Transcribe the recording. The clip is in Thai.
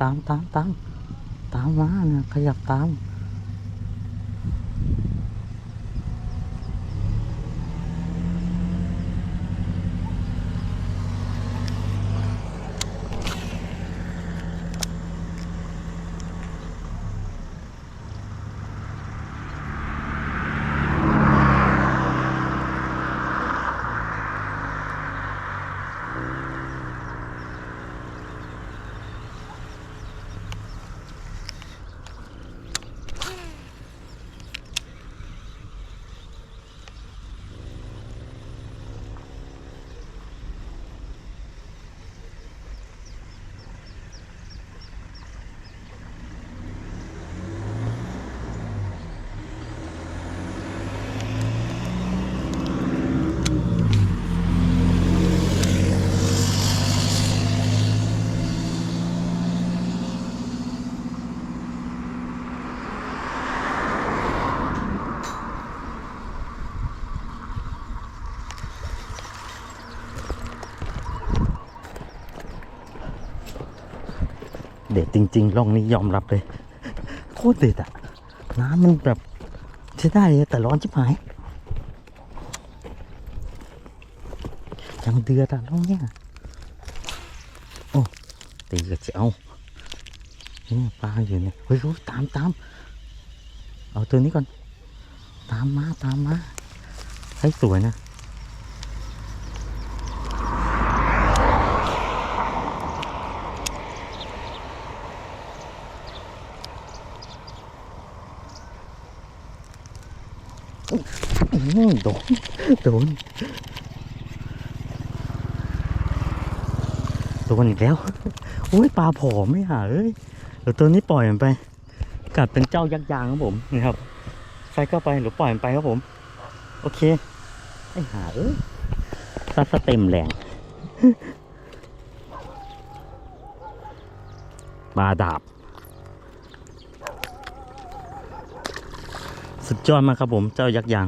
ตามตามตามตามมาเนี่ยขยับตาม เด็ดจริง ๆ ร่องนี้ยอมรับเลยโคตรเด็ดอะน้ำมันแบบใช้ได้แต่ร้อนชิบหายยังเดือดอะร่องเนี้ยโอ้ตีกระเจ้าเนี่ยปลาอยู่เนี่ยเฮ้ยเฮ้ยตามตามเอาตัวนี้ก่อน ตามมาตามมาให้สวยนะ โดน โดน โดนอีกแล้วโอ้ยปลาผอมไม่หาเอ้ยเดี๋ยวตัวนี้ปล่อยมันไป กัดเป็นเจ้ายักษ์ยางครับผมนี่ครับใส่เข้าไปหรือปล่อยมันไปครับผม โอเคไอ้หาเอ้ยซัดสเต็มแรงปลาดาบ สุดยอดมากครับผมเจ้ายักษ์ยาง